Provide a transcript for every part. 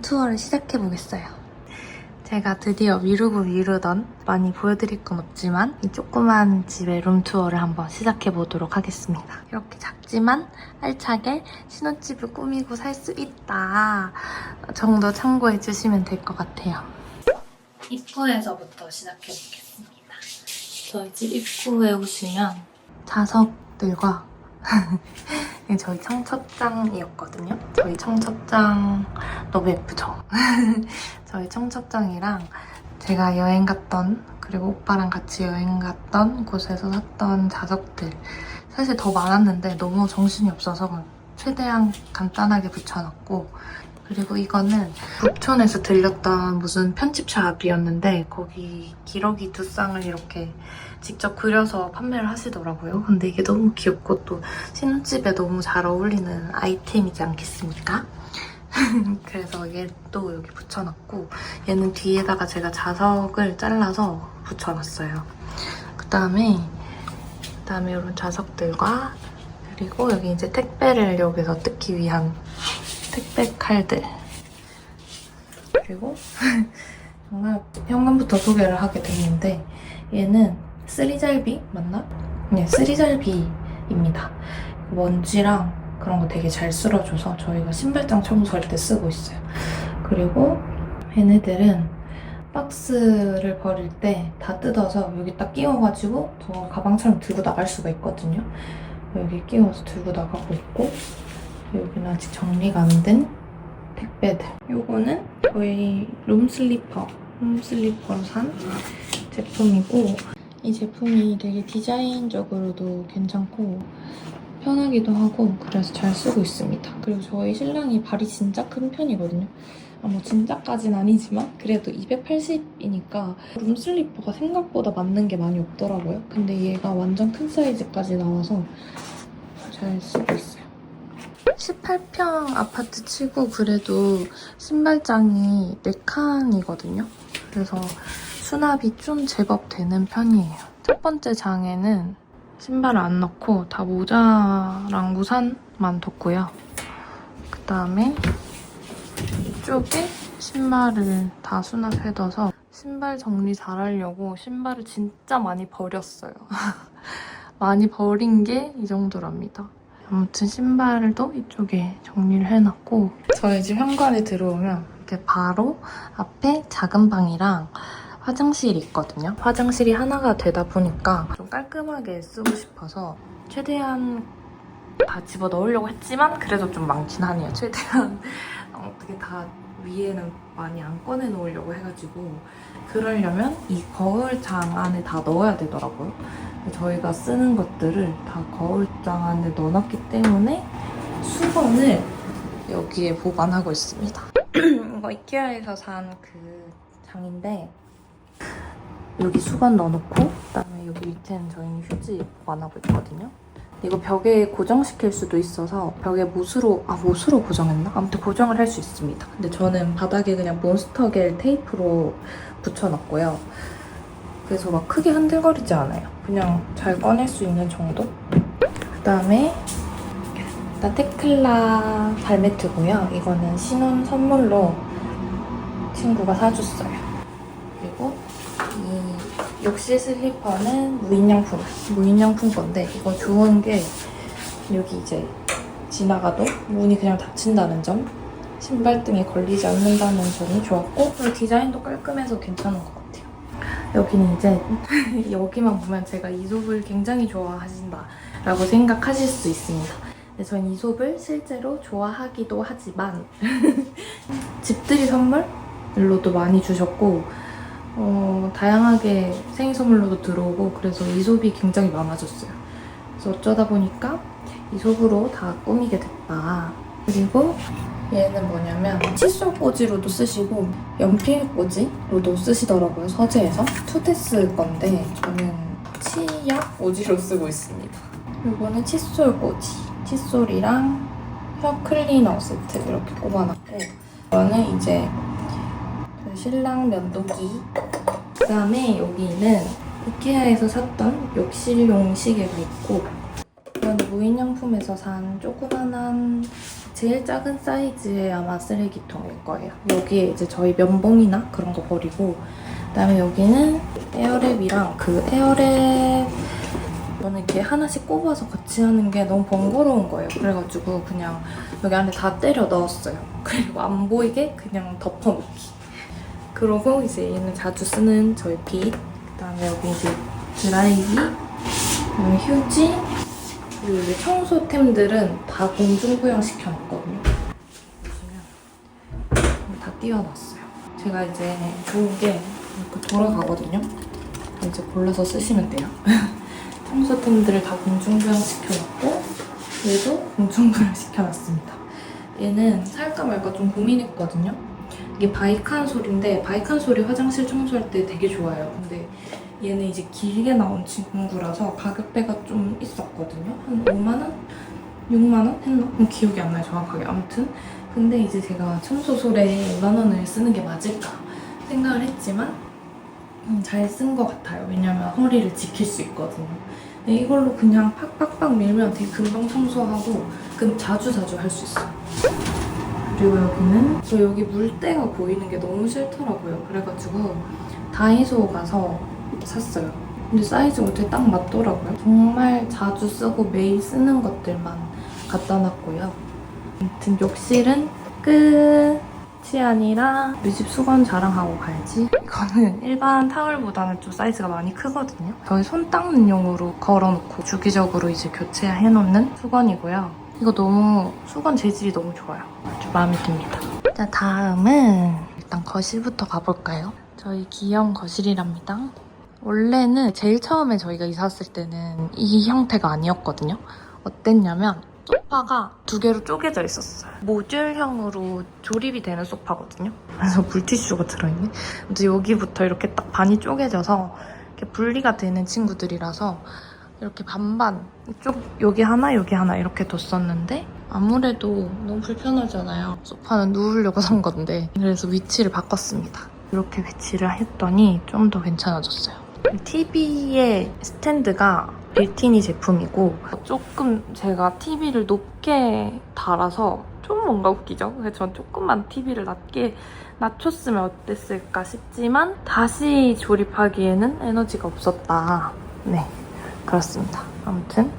룸투어를 시작해보겠어요. 제가 드디어 미루고 미루던 많이 보여드릴 건 없지만 이 조그만 집의 룸투어를 한번 시작해보도록 하겠습니다. 이렇게 작지만 알차게 신혼집을 꾸미고 살 수 있다 정도 참고해주시면 될 것 같아요. 입구에서부터 시작해보겠습니다. 저희 집 입구에 오시면 자석들과 저희 청첩장이었거든요. 저희 청첩장 너무 예쁘죠? 저희 청첩장이랑 제가 여행 갔던 그리고 오빠랑 같이 여행 갔던 곳에서 샀던 자석들 사실 더 많았는데 너무 정신이 없어서 최대한 간단하게 붙여놨고 그리고 이거는 북촌에서 들렸던 무슨 편집샵이었는데 거기 기러기 두 쌍을 이렇게 직접 그려서 판매를 하시더라고요. 근데 이게 너무 귀엽고 또 신혼집에 너무 잘 어울리는 아이템이지 않겠습니까? 그래서 얘도 여기 붙여놨고 얘는 뒤에다가 제가 자석을 잘라서 붙여놨어요. 그 다음에 그 다음에 이런 자석들과 그리고 여기 이제 택배를 여기서 뜯기 위한 택배 칼들 그리고 정말 현관부터 소개를 하게 됐는데 얘는 쓰리잘비 맞나? 네, 쓰리잘비입니다. 먼지랑 그런 거 되게 잘 쓸어줘서 저희가 신발장 청소할 때 쓰고 있어요. 그리고 얘네들은 박스를 버릴 때 다 뜯어서 여기 딱 끼워가지고 저 가방처럼 들고 나갈 수가 있거든요. 여기 끼워서 들고 나가고 있고 여기는 아직 정리가 안 된 택배들. 요거는 저희 룸슬리퍼, 룸슬리퍼로 산 제품이고 이 제품이 되게 디자인적으로도 괜찮고 편하기도 하고 그래서 잘 쓰고 있습니다. 그리고 저희 신랑이 발이 진짜 큰 편이거든요. 아, 뭐 진짜까진 아니지만 그래도 280이니까 룸슬리퍼가 생각보다 맞는 게 많이 없더라고요. 근데 얘가 완전 큰 사이즈까지 나와서 잘 쓰고 있어요. 18평 아파트 치고 그래도 신발장이 4칸이거든요. 그래서 수납이 좀 제법 되는 편이에요. 첫 번째 장에는 신발을 안 넣고 다 모자랑 우산만 뒀고요. 그 다음에 이쪽에 신발을 다 수납해둬서 신발 정리 잘 하려고 신발을 진짜 많이 버렸어요. 많이 버린 게 이 정도랍니다. 아무튼 신발도 이쪽에 정리를 해놨고 저희 집 현관에 들어오면 이렇게 바로 앞에 작은 방이랑 화장실이 있거든요. 화장실이 하나가 되다 보니까 좀 깔끔하게 쓰고 싶어서 최대한 다 집어 넣으려고 했지만 그래도 좀 많긴 하네요. 최대한 어떻게 다 위에는 많이 안 꺼내 놓으려고 해가지고 그러려면 이 거울장 안에 다 넣어야 되더라고요. 저희가 쓰는 것들을 다 거울장 안에 넣어놨기 때문에 수건을 여기에 보관하고 있습니다. 이거 이케아에서 산 그 장인데 여기 수건 넣어놓고 그다음에 여기 밑에는 저희는 휴지 보관하고 있거든요. 이거 벽에 고정시킬 수도 있어서 벽에 못으로 아 못으로 고정했나? 아무튼 고정을 할 수 있습니다. 근데 저는 바닥에 그냥 몬스터겔 테이프로 붙여놨고요. 그래서 막 크게 흔들거리지 않아요. 그냥 잘 꺼낼 수 있는 정도? 그다음에 일단 테클라 발매트고요. 이거는 신혼 선물로 친구가 사줬어요. 그리고 이 욕실 슬리퍼는 무인양품, 무인양품 건데 이거 좋은 게 여기 이제 지나가도 문이 그냥 닫힌다는 점 신발등에 걸리지 않는다는 점이 좋았고 디자인도 깔끔해서 괜찮은 것 같아요. 여기는 이제 여기만 보면 제가 이솝을 굉장히 좋아하신다 라고 생각하실 수 있습니다. 근데 전 이솝을 실제로 좋아하기도 하지만 집들이 선물로도 많이 주셨고 어, 다양하게 생일 선물로도 들어오고 그래서 이솝이 굉장히 많아졌어요. 그래서 어쩌다 보니까 이솝으로 다 꾸미게 됐다. 그리고 얘는 뭐냐면 칫솔 꽂이로도 쓰시고 연필 꽂이로도 쓰시더라고요 서재에서 투데스 건데 저는 치약 꽂이로 쓰고 있습니다. 이거는 칫솔 꽂이, 칫솔이랑 혀 클리너 세트 이렇게 꼽아놨고 이거는 이제 신랑 면도기 그 다음에 여기는 이케아에서 샀던 욕실용 시계가 있고 이건 무인양품에서 산 조그만한 제일 작은 사이즈의 아마 쓰레기통일 거예요. 여기에 이제 저희 면봉이나 그런 거 버리고 그 다음에 여기는 에어랩이랑 그 에어랩 저는 이렇게 하나씩 꼽아서 같이 하는 게 너무 번거로운 거예요. 그래가지고 그냥 여기 안에 다 때려 넣었어요. 그리고 안 보이게 그냥 덮어놓기. 그러고 이제 얘는 자주 쓰는 저희 빗, 그다음에 여기 이제 드라이기, 그다음에 휴지, 그리고 청소템들은 다 공중부양 시켜놨거든요. 보시면 다 띄워놨어요. 제가 이제 좋은 게 이렇게 돌아가거든요. 이제 골라서 쓰시면 돼요. 청소템들을 다 공중부양 시켜놨고 얘도 공중부양 시켜놨습니다. 얘는 살까 말까 좀 고민했거든요. 이게 바이칸 솔인데 바이칸 솔이 화장실 청소할 때 되게 좋아요. 근데 얘는 이제 길게 나온 친구라서 가격대가 좀 있었거든요. 한 5만 원? 6만 원 했나? 음, 기억이 안 나요 정확하게. 아무튼 근데 이제 제가 청소솔에 5만 원을 쓰는 게 맞을까 생각을 했지만 음, 잘쓴 것 같아요. 왜냐면 허리를 지킬 수 있거든요. 이걸로 그냥 팍팍팍 밀면 되게 금방 청소하고 금 자주 자주 할 수 있어요. 그리고 여기는 저 여기 물때가 보이는 게 너무 싫더라고요. 그래가지고 다이소 가서 샀어요. 근데 사이즈가 되게 딱 맞더라고요. 정말 자주 쓰고 매일 쓰는 것들만 갖다 놨고요. 아무튼 욕실은 끝이 아니라 우리 집 수건 자랑하고 가야지. 이거는 일반 타월보다는 좀 사이즈가 많이 크거든요. 저희 손 닦는 용으로 걸어놓고 주기적으로 이제 교체해놓는 수건이고요. 이거 너무 수건 재질이 너무 좋아요. 아주 마음에 듭니다. 자 다음은 일단 거실부터 가볼까요? 저희 귀여운 거실이랍니다. 원래는 제일 처음에 저희가 이사 왔을 때는 이 형태가 아니었거든요. 어땠냐면 소파가 두 개로 쪼개져 있었어요. 모듈형으로 조립이 되는 소파거든요. 그래서 물티슈가 들어있네. 근데 여기부터 이렇게 딱 반이 쪼개져서 이렇게 분리가 되는 친구들이라서 이렇게 반반 이쪽 여기 하나 여기 하나 이렇게 뒀었는데 아무래도 너무 불편하잖아요. 소파는 누우려고 산 건데 그래서 위치를 바꿨습니다. 이렇게 배치를 했더니 좀 더 괜찮아졌어요. TV의 스탠드가 빌티니 제품이고 조금 제가 TV를 높게 달아서 좀 뭔가 웃기죠? 그래서 전 조금만 TV를 낮게 낮췄으면 어땠을까 싶지만 다시 조립하기에는 에너지가 없었다. 네, 그렇습니다. 아무튼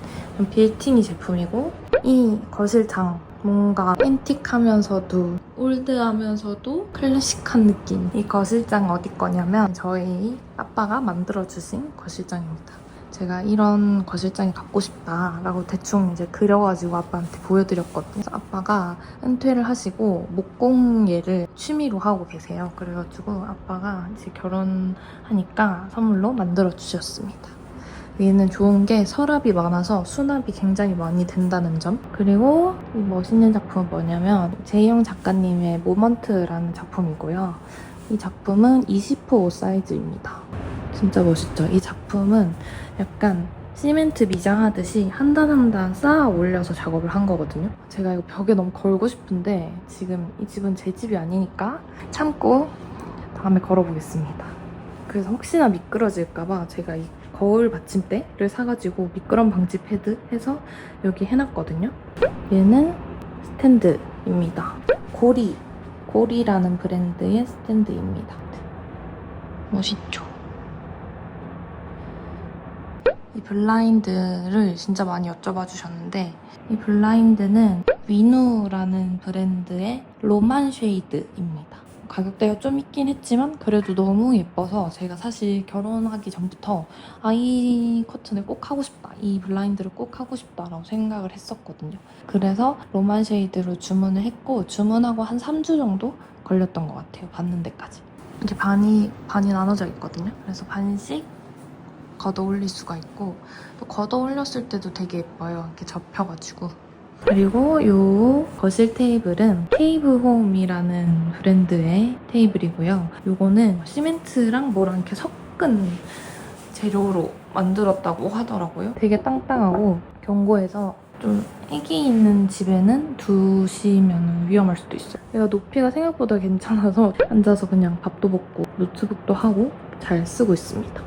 빌티니 제품이고 이 거실장 뭔가 앤틱하면서도 올드하면서도 클래식한 느낌. 이 거실장 어디 거냐면 저희 아빠가 만들어주신 거실장입니다. 제가 이런 거실장이 갖고 싶다라고 대충 이제 그려가지고 아빠한테 보여드렸거든요. 아빠가 은퇴를 하시고 목공예를 취미로 하고 계세요. 그래가지고 아빠가 이제 결혼하니까 선물로 만들어 주셨습니다. 얘는 좋은 게 서랍이 많아서 수납이 굉장히 많이 된다는 점. 그리고 이 멋있는 작품은 뭐냐면 제이영 작가님의 모먼트라는 작품이고요. 이 작품은 20호 사이즈입니다. 진짜 멋있죠? 이 작품은 약간 시멘트 미장하듯이 한 단 한 단 쌓아 올려서 작업을 한 거거든요. 제가 이거 벽에 너무 걸고 싶은데 지금 이 집은 제 집이 아니니까 참고 다음에 걸어보겠습니다. 그래서 혹시나 미끄러질까봐 제가 이 거울 받침대를 사가지고 미끄럼 방지 패드 해서 여기 해놨거든요. 얘는 스탠드입니다. 고리, 고리라는 브랜드의 스탠드입니다. 멋있죠? 이 블라인드를 진짜 많이 여쭤봐 주셨는데 이 블라인드는 위누라는 브랜드의 로만 쉐이드입니다. 가격대가 좀 있긴 했지만 그래도 너무 예뻐서 제가 사실 결혼하기 전부터 아이 커튼을 꼭 하고 싶다 이 블라인드를 꼭 하고 싶다라고 생각을 했었거든요. 그래서 로만 쉐이드로 주문을 했고 주문하고 한 3주 정도 걸렸던 것 같아요 받는 데까지. 이렇게 반이 반이 나눠져 있거든요. 그래서 반씩 걷어 올릴 수가 있고 또 걷어 올렸을 때도 되게 예뻐요. 이렇게 접혀가지고 그리고 이 거실 테이블은 케이브 홈이라는 브랜드의 테이블이고요. 이거는 시멘트랑 뭐랑 이렇게 섞은 재료로 만들었다고 하더라고요. 되게 땅땅하고 견고해서 좀 애기 있는 집에는 두시면 위험할 수도 있어요. 얘가 높이가 생각보다 괜찮아서 앉아서 그냥 밥도 먹고 노트북도 하고 잘 쓰고 있습니다.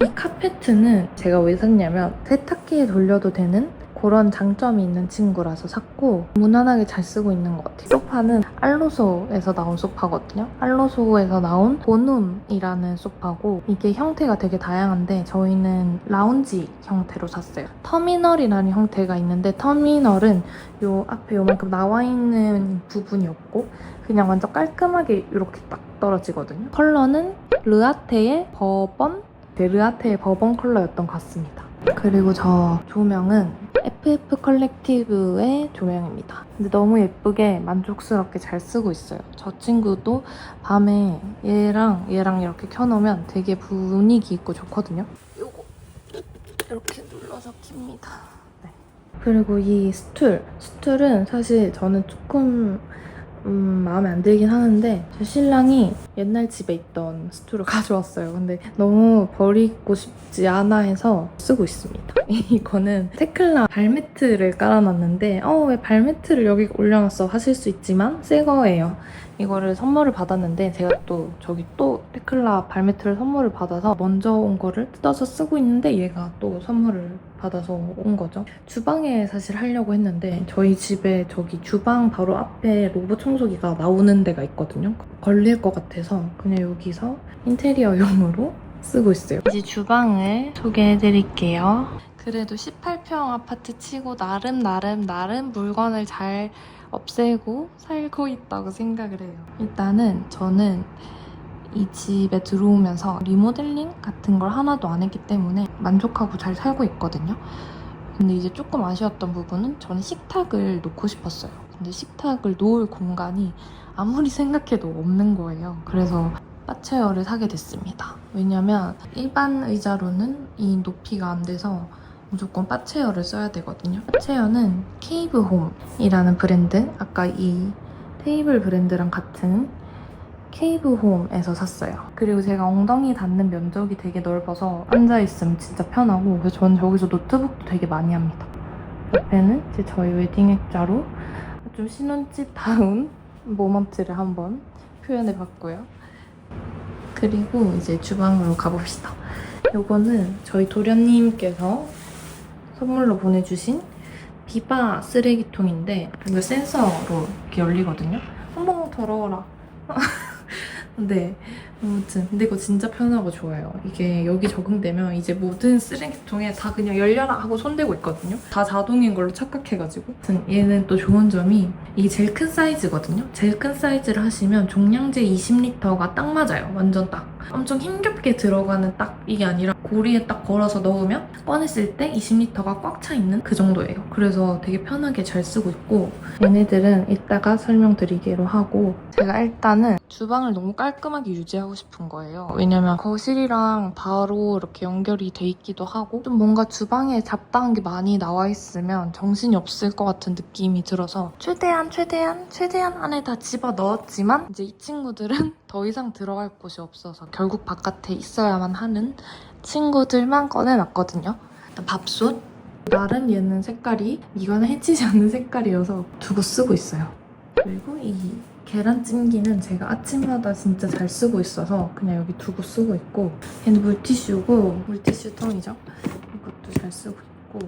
이 카페트는 제가 왜 샀냐면 세탁기에 돌려도 되는 그런 장점이 있는 친구라서 샀고 무난하게 잘 쓰고 있는 것 같아요. 소파는 알로소에서 나온 소파거든요. 알로소에서 나온 보눔이라는 소파고 이게 형태가 되게 다양한데 저희는 라운지 형태로 샀어요. 터미널이라는 형태가 있는데 터미널은 요 앞에 요만큼 나와 있는 부분이 없고 그냥 완전 깔끔하게 이렇게 딱 떨어지거든요. 컬러는 르아테의 버번 네, 르아테의 버번 컬러였던 것 같습니다. 그리고 저 조명은 FF 컬렉티브의 조명입니다. 근데 너무 예쁘게 만족스럽게 잘 쓰고 있어요. 저 친구도 밤에 얘랑 얘랑 이렇게 켜놓으면 되게 분위기 있고 좋거든요. 요거 이렇게 눌러서 킵니다. 네. 그리고 이 스툴, 스툴은 사실 저는 조금 음, 마음에 안 들긴 하는데 제 신랑이 옛날 집에 있던 스툴을 가져왔어요. 근데 너무 버리고 싶지 않아 해서 쓰고 있습니다. 이거는 테클라 발매트를 깔아놨는데 어 왜 발매트를 여기 올려놨어 하실 수 있지만 새 거예요. 이거를 선물을 받았는데 제가 또 저기 또 테클라 발매트를 선물을 받아서 먼저 온 거를 뜯어서 쓰고 있는데 얘가 또 선물을 받아서 온 거죠. 주방에 사실 하려고 했는데 저희 집에 저기 주방 바로 앞에 로봇 청소기가 나오는 데가 있거든요. 걸릴 것 같아서 그냥 여기서 인테리어용으로 쓰고 있어요. 이제 주방을 소개해 드릴게요. 그래도 18평 아파트 치고 나름 나름 나름 물건을 잘 없애고 살고 있다고 생각을 해요. 일단은 저는 이 집에 들어오면서 리모델링 같은 걸 하나도 안 했기 때문에 만족하고 잘 살고 있거든요. 근데 이제 조금 아쉬웠던 부분은 저는 식탁을 놓고 싶었어요. 근데 식탁을 놓을 공간이 아무리 생각해도 없는 거예요. 그래서 바체어를 사게 됐습니다. 왜냐면 일반 의자로는 이 높이가 안 돼서 무조건 바체어를 써야 되거든요. 바체어는 케이브홈이라는 브랜드, 아까 이 테이블 브랜드랑 같은 케이브홈에서 샀어요. 그리고 제가 엉덩이 닿는 면적이 되게 넓어서 앉아있으면 진짜 편하고 그래서 저는 저기서 노트북도 되게 많이 합니다. 옆에는 이제 저희 웨딩 액자로 좀 신혼집다운 모먼트를 한번 표현해 봤고요. 그리고 이제 주방으로 가봅시다. 요거는 저희 도련님께서 선물로 보내주신 비바 쓰레기통인데 이거 센서로 이렇게 열리거든요. 어머 더러워라. 네. 아무튼 근데 이거 진짜 편하고 좋아요. 이게 여기 적응되면 이제 모든 쓰레기통에 다 그냥 열려라 하고 손대고 있거든요. 다 자동인 걸로 착각해가지고. 아무튼 얘는 또 좋은 점이 이게 제일 큰 사이즈거든요. 제일 큰 사이즈를 하시면 종량제 20리터가 딱 맞아요. 완전 딱. 엄청 힘겹게 들어가는 딱 이게 아니라 고리에 딱 걸어서 넣으면 꺼냈을 때 20리터가 꽉 차 있는 그 정도예요. 그래서 되게 편하게 잘 쓰고 있고 얘네들은 이따가 설명드리기로 하고 제가 일단은 주방을 너무 깔끔하게 유지하고 싶은 거예요. 왜냐면 거실이랑 바로 이렇게 연결이 돼 있기도 하고 좀 뭔가 주방에 잡다한 게 많이 나와 있으면 정신이 없을 것 같은 느낌이 들어서 최대한 최대한 최대한 안에 다 집어 넣었지만 이제 이 친구들은 더 이상 들어갈 곳이 없어서 결국 바깥에 있어야만 하는 친구들만 꺼내놨거든요. 밥솥. 나름 얘는 색깔이 이거는 해치지 않는 색깔이어서 두고 쓰고 있어요. 그리고 이 계란찜기는 제가 아침마다 진짜 잘 쓰고 있어서 그냥 여기 두고 쓰고 있고 얘는 물티슈고 물티슈 통이죠. 이것도 잘 쓰고 있고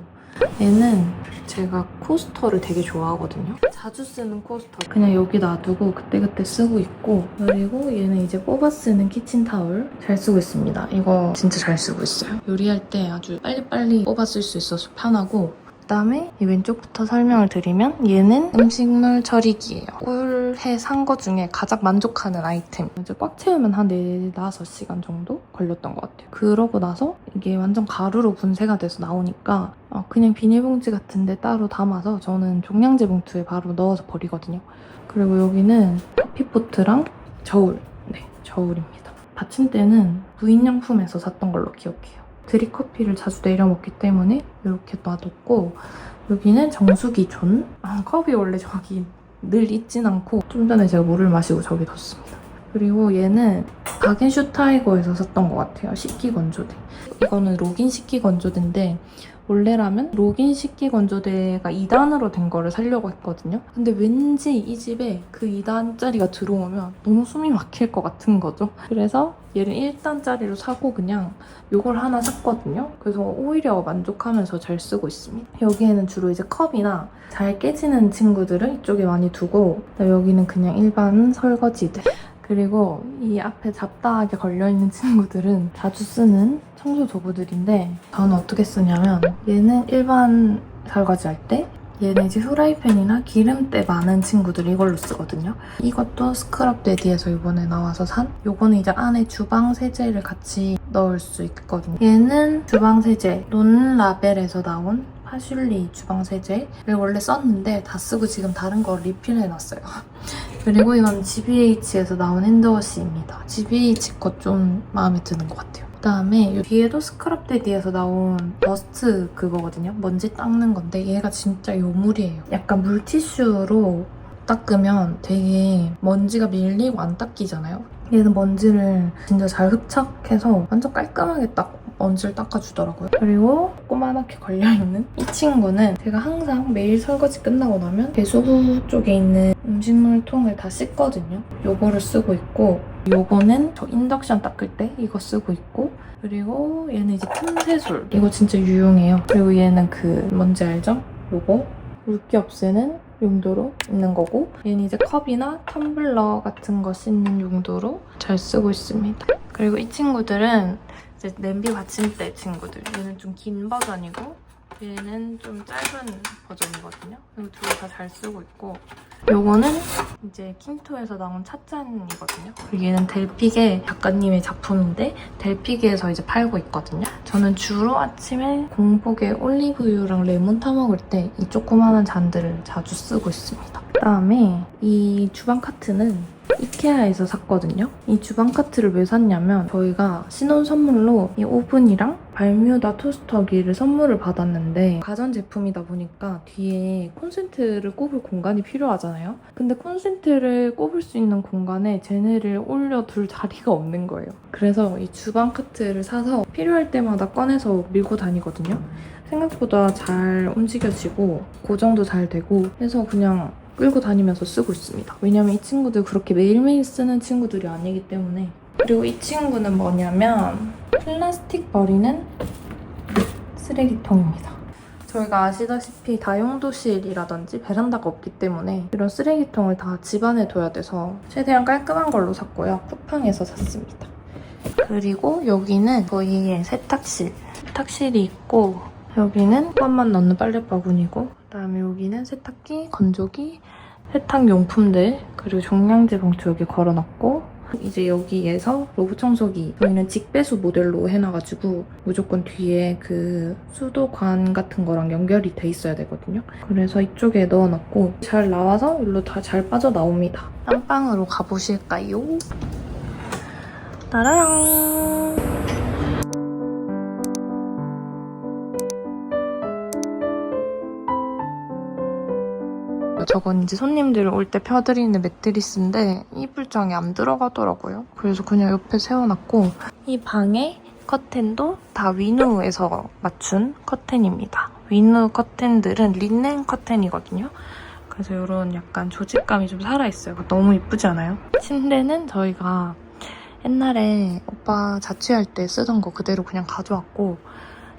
얘는 제가 코스터를 되게 좋아하거든요. 자주 쓰는 코스터. 그냥 여기 놔두고 그때그때 쓰고 있고 그리고 얘는 이제 뽑아 쓰는 키친타올 잘 쓰고 있습니다. 이거 진짜 잘 쓰고 있어요. 요리할 때 아주 빨리빨리 뽑아 쓸 수 있어서 편하고 그다음에 이 왼쪽부터 설명을 드리면 얘는 음식물 처리기예요. 올해 산 거 중에 가장 만족하는 아이템. 이제 꽉 채우면 한 4, 5시간 정도 걸렸던 것 같아요. 그러고 나서 이게 완전 가루로 분쇄가 돼서 나오니까 어, 그냥 비닐봉지 같은 데 따로 담아서 저는 종량제 봉투에 바로 넣어서 버리거든요. 그리고 여기는 커피포트랑 저울. 네, 저울입니다. 받침대는 무인양품에서 샀던 걸로 기억해요. 드립커피를 자주 내려 먹기 때문에 이렇게 놔뒀고 여기는 정수기 존. 아, 컵이 원래 저기 늘 있진 않고 좀 전에 제가 물을 마시고 저기 뒀습니다. 그리고 얘는 가겐슈타이거에서 샀던 것 같아요. 식기건조대. 이거는 로긴 식기건조대인데 원래라면 로긴 식기 건조대가 2단으로 된 거를 사려고 했거든요. 근데 왠지 이 집에 그 2단짜리가 들어오면 너무 숨이 막힐 것 같은 거죠. 그래서 얘를 1단짜리로 사고 그냥 요걸 하나 샀거든요. 그래서 오히려 만족하면서 잘 쓰고 있습니다. 여기에는 주로 이제 컵이나 잘 깨지는 친구들을 이쪽에 많이 두고 여기는 그냥 일반 설거지들 그리고 이 앞에 잡다하게 걸려있는 친구들은 자주 쓰는 청소 도구들인데 저는 어떻게 쓰냐면 얘는 일반 설거지 할때 얘는 이제 후라이팬이나 기름때 많은 친구들 이걸로 쓰거든요. 이것도 스크럽 데디에서 이번에 나와서 산 요거는 이제 안에 주방 세제를 같이 넣을 수 있거든요. 얘는 주방 세제 논라벨에서 나온 파슐리 주방 세제를 원래 썼는데 다 쓰고 지금 다른 거 리필해놨어요. 그리고 이건 GBH에서 나온 핸드워시입니다. GBH 거좀 마음에 드는 것 같아요. 그다음에 이 뒤에도 스크럽 데디에서 나온 버스트 그거거든요. 먼지 닦는 건데 얘가 진짜 요물이에요. 약간 물티슈로 닦으면 되게 먼지가 밀리고 안 닦이잖아요. 얘는 먼지를 진짜 잘 흡착해서 완전 깔끔하게 딱 먼지를 닦아주더라고요. 그리고 꼬마맣게 걸려있는 이 친구는 제가 항상 매일 설거지 끝나고 나면 배수구 쪽에 있는 음식물 통을 다 씻거든요. 요거를 쓰고 있고 요거는 저 인덕션 닦을 때 이거 쓰고 있고 그리고 얘는 이제 틈새술 이거 진짜 유용해요. 그리고 얘는 그 뭔지 알죠? 요거 물기 없애는 용도로 있는 거고 얘는 이제 컵이나 텀블러 같은 거 씻는 용도로 잘 쓰고 있습니다. 그리고 이 친구들은 이제 냄비 받침대 친구들 얘는 좀 긴 버전이고 얘는 좀 짧은 버전이거든요. 그리고 둘 다 잘 쓰고 있고 요거는 이제 킹토에서 나온 찻잔이거든요. 얘는 델피게 작가님의 작품인데 델피게에서 이제 팔고 있거든요. 저는 주로 아침에 공복에 올리브유랑 레몬 타 먹을 때 이 조그마한 잔들을 자주 쓰고 있습니다. 그다음에 이 주방 카트는 이케아에서 샀거든요. 이 주방 카트를 왜 샀냐면 저희가 신혼 선물로 이 오븐이랑 발뮤다 토스터기를 선물을 받았는데 가전 제품이다 보니까 뒤에 콘센트를 꼽을 공간이 필요하잖아요. 근데 콘센트를 꼽을 수 있는 공간에 쟤네를 올려둘 자리가 없는 거예요. 그래서 이 주방 카트를 사서 필요할 때마다 꺼내서 밀고 다니거든요. 생각보다 잘 움직여지고 고정도 잘 되고 해서 그냥 끌고 다니면서 쓰고 있습니다. 왜냐면 이 친구들 그렇게 매일매일 쓰는 친구들이 아니기 때문에 그리고 이 친구는 뭐냐면 플라스틱 버리는 쓰레기통입니다. 저희가 아시다시피 다용도실이라든지 베란다가 없기 때문에 이런 쓰레기통을 다 집안에 둬야 돼서 최대한 깔끔한 걸로 샀고요. 쿠팡에서 샀습니다. 그리고 여기는 저희의 세탁실. 세탁실이 있고 여기는 껌만 넣는 빨래바구니고 그다음에 여기는 세탁기, 건조기, 세탁 용품들 그리고 종량제 봉투 여기 걸어놨고 이제 여기에서 로브 청소기 저희는 직배수 모델로 해놔가지고 무조건 뒤에 그 수도관 같은 거랑 연결이 돼 있어야 되거든요. 그래서 이쪽에 넣어놨고 잘 나와서 일로 다 잘 빠져나옵니다. 깜빵으로 가보실까요? 따라랑 저건 이제 손님들 올 때 펴드리는 매트리스인데 이불장에 안 들어가더라고요. 그래서 그냥 옆에 세워놨고 이 방에 커튼도 다 위누에서 맞춘 커튼입니다. 위누 커튼들은 린넨 커튼이거든요. 그래서 이런 약간 조직감이 좀 살아있어요. 너무 이쁘지 않아요? 침대는 저희가 옛날에 오빠 자취할 때 쓰던 거 그대로 그냥 가져왔고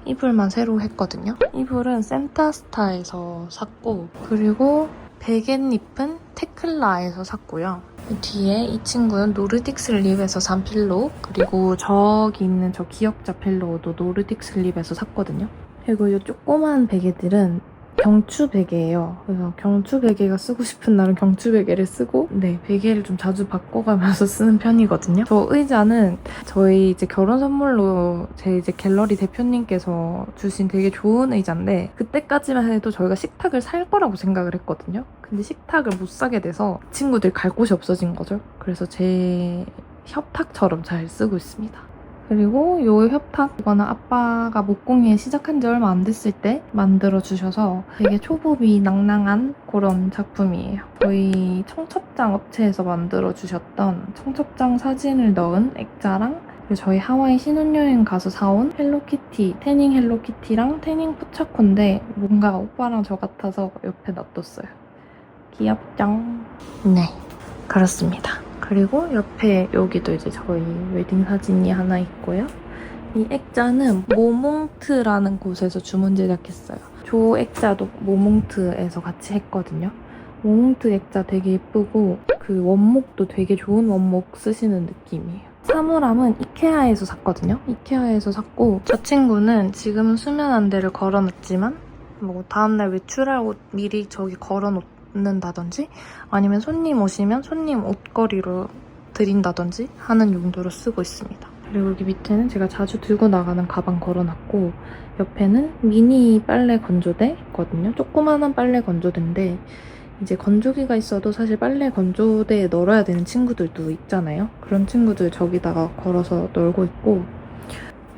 이불만 새로 했거든요. 이불은 센타스타에서 샀고 그리고 베갯잎은 테클라에서 샀고요. 뒤에 이 친구는 노르딕 슬립에서 산 필로우 그리고 저기 있는 저 기역자 필로우도 노르딕 슬립에서 샀거든요. 그리고 이 조그만 베개들은 경추 베개예요. 그래서 경추 베개가 쓰고 싶은 날은 경추 베개를 쓰고 네 베개를 좀 자주 바꿔가면서 쓰는 편이거든요. 저 의자는 저희 이제 결혼 선물로 제 이제 갤러리 대표님께서 주신 되게 좋은 의자인데 그때까지만 해도 저희가 식탁을 살 거라고 생각을 했거든요. 근데 식탁을 못 사게 돼서 친구들 갈 곳이 없어진 거죠. 그래서 제 협탁처럼 잘 쓰고 있습니다. 그리고 요 협탁 이거는 아빠가 목공예 시작한 지 얼마 안 됐을 때 만들어 주셔서 되게 초보비 낭낭한 그런 작품이에요. 저희 청첩장 업체에서 만들어 주셨던 청첩장 사진을 넣은 액자랑 저희 하와이 신혼여행 가서 사온 헬로키티, 태닝 헬로키티랑 태닝 포차코인데 뭔가 오빠랑 저 같아서 옆에 놔뒀어요. 귀엽죠? 네, 그렇습니다. 그리고 옆에 여기도 이제 저희 웨딩 사진이 하나 있고요. 이 액자는 모몽트라는 곳에서 주문 제작했어요. 조 액자도 모몽트에서 같이 했거든요. 모몽트 액자 되게 예쁘고 그 원목도 되게 좋은 원목 쓰시는 느낌이에요. 사물함은 이케아에서 샀거든요. 이케아에서 샀고 저 친구는 지금은 수면 안대를 걸어놨지만 뭐 다음날 외출하고 미리 저기 걸어놓 는다든지 아니면 손님 오시면 손님 옷걸이로 드린다든지 하는 용도로 쓰고 있습니다. 그리고 여기 밑에는 제가 자주 들고 나가는 가방 걸어놨고 옆에는 미니 빨래 건조대 있거든요. 조그마한 빨래 건조대인데 이제 건조기가 있어도 사실 빨래 건조대에 널어야 되는 친구들도 있잖아요. 그런 친구들 저기다가 걸어서 널고 있고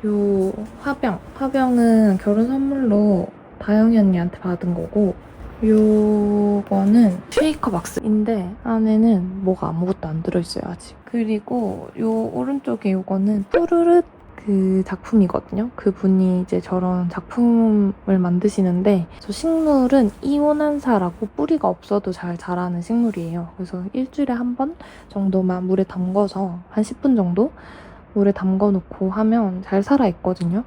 요 화병, 화병은 결혼 선물로 다영이 언니한테 받은 거고 요거는 쉐이커 박스인데 안에는 뭐가 아무것도 안 들어있어요 아직. 그리고 요 오른쪽에 요거는 푸르르 그 작품이거든요. 그분이 이제 저런 작품을 만드시는데 저 식물은 이온한사라고 뿌리가 없어도 잘 자라는 식물이에요. 그래서 일주일에 한 번 정도만 물에 담궈서 한 10분 정도 물에 담궈 놓고 하면 잘 살아 있거든요.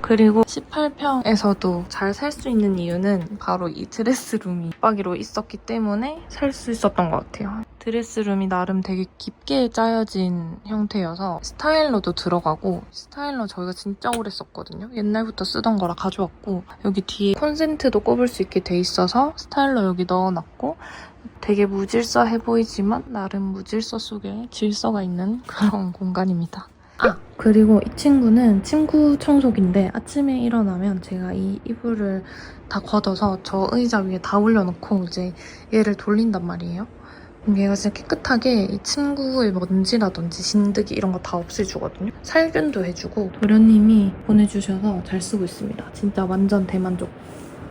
그리고 18평에서도 잘 살 수 있는 이유는 바로 이 드레스룸이 붙박이로 있었기 때문에 살 수 있었던 것 같아요. 드레스룸이 나름 되게 깊게 짜여진 형태여서 스타일러도 들어가고 스타일러 저희가 진짜 오래 썼거든요. 옛날부터 쓰던 거라 가져왔고 여기 뒤에 콘센트도 꼽을 수 있게 돼 있어서 스타일러 여기 넣어놨고 되게 무질서해 보이지만 나름 무질서 속에 질서가 있는 그런 공간입니다. 아 그리고 이 친구는 침구 청소기인데 아침에 일어나면 제가 이 이불을 다 걷어서 저 의자 위에 다 올려놓고 이제 얘를 돌린단 말이에요. 얘가 진짜 깨끗하게 이 침구의 먼지라든지 진드기 이런 거 다 없애주거든요. 살균도 해주고 도련님이 보내주셔서 잘 쓰고 있습니다. 진짜 완전 대만족.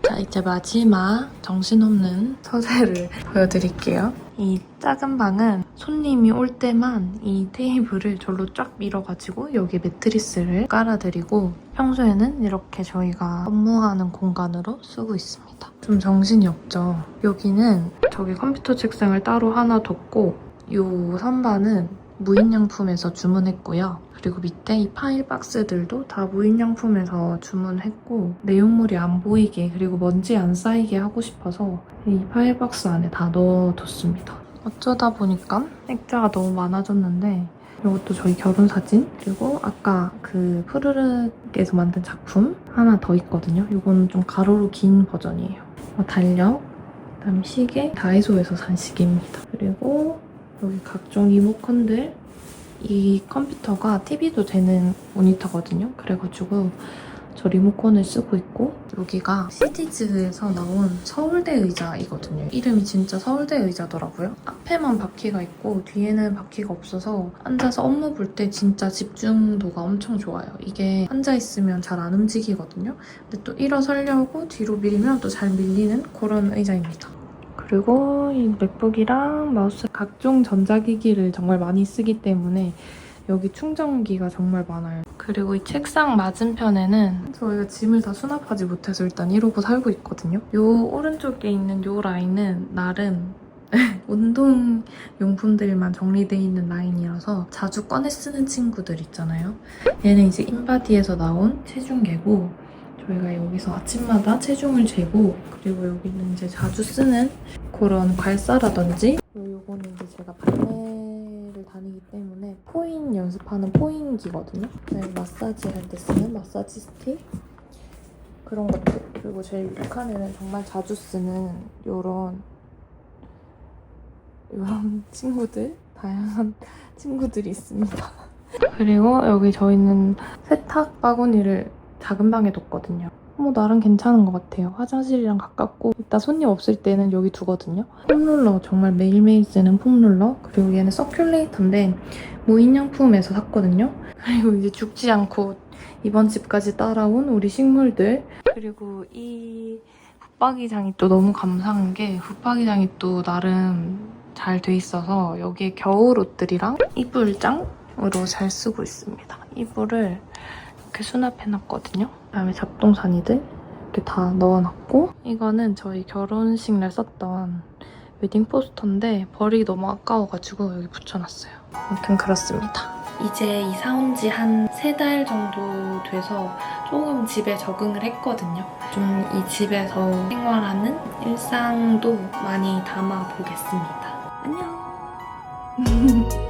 자 이제 마지막 정신없는 서재를 보여드릴게요. 이 작은 방은 손님이 올 때만 이 테이블을 절로 쫙 밀어가지고 여기 매트리스를 깔아드리고 평소에는 이렇게 저희가 업무하는 공간으로 쓰고 있습니다. 좀 정신이 없죠. 여기는 저기 컴퓨터 책상을 따로 하나 뒀고 이 선반은 무인양품에서 주문했고요. 그리고 밑에 이 파일 박스들도 다 무인양품에서 주문했고 내용물이 안 보이게 그리고 먼지 안 쌓이게 하고 싶어서 이 파일 박스 안에 다 넣어뒀습니다. 어쩌다 보니까 액자가 너무 많아졌는데 이것도 저희 결혼 사진 그리고 아까 그 푸르륵에서 만든 작품 하나 더 있거든요. 이거는 좀 가로로 긴 버전이에요. 어, 달력, 그다음 시계, 다이소에서 산 시계입니다. 그리고 여기 각종 리모컨들 이 컴퓨터가 TV도 되는 모니터거든요. 그래가지고 저 리모컨을 쓰고 있고 여기가 시티즈에서 나온 서울대 의자이거든요. 이름이 진짜 서울대 의자더라고요. 앞에만 바퀴가 있고 뒤에는 바퀴가 없어서 앉아서 업무 볼 때 진짜 집중도가 엄청 좋아요. 이게 앉아있으면 잘 안 움직이거든요. 근데 또 일어서려고 뒤로 밀면 또 잘 밀리는 그런 의자입니다. 그리고 이 맥북이랑 마우스 각종 전자기기를 정말 많이 쓰기 때문에 여기 충전기가 정말 많아요. 그리고 이 책상 맞은편에는 저희가 짐을 다 수납하지 못해서 일단 이러고 살고 있거든요. 요 오른쪽에 있는 요 라인은 나름 운동 용품들만 정리되어 있는 라인이라서 자주 꺼내 쓰는 친구들 있잖아요. 얘는 이제 인바디에서 나온 체중계고 저희가 여기서 아침마다 체중을 재고 그리고 여기는 이제 자주 쓰는 그런 괄사라든지 요거는 이제 제가 발레를 다니기 때문에 포인 연습하는 포인기거든요. 네, 마사지 할 때 쓰는 마사지 스틱 그런 것들 그리고 제일 윗칸에는 정말 자주 쓰는 요런 요런 친구들 다양한 친구들이 있습니다. 그리고 여기 저희는 세탁 바구니를 작은 방에 뒀거든요. 뭐 나름 괜찮은 것 같아요. 화장실이랑 가깝고 이따 손님 없을 때는 여기 두거든요. 폼롤러 정말 매일매일 쓰는 폼롤러 그리고 얘는 서큘레이터인데 무인양품에서 샀거든요. 그리고 이제 죽지 않고 이번 집까지 따라온 우리 식물들 그리고 이 붙박이장이 또 너무 감사한 게 붙박이장이 또 나름 잘 돼 있어서 여기에 겨울 옷들이랑 이불장으로 잘 쓰고 있습니다. 이불을 이렇게 수납해놨거든요. 그다음에 잡동사니들 이렇게 다 넣어놨고 이거는 저희 결혼식 날 썼던 웨딩 포스터인데 버리기 너무 아까워가지고 여기 붙여놨어요. 아무튼 그렇습니다. 이제 이사 온 지 한 세 달 정도 돼서 조금 집에 적응을 했거든요. 좀 이 집에서 생활하는 일상도 많이 담아 보겠습니다. 안녕!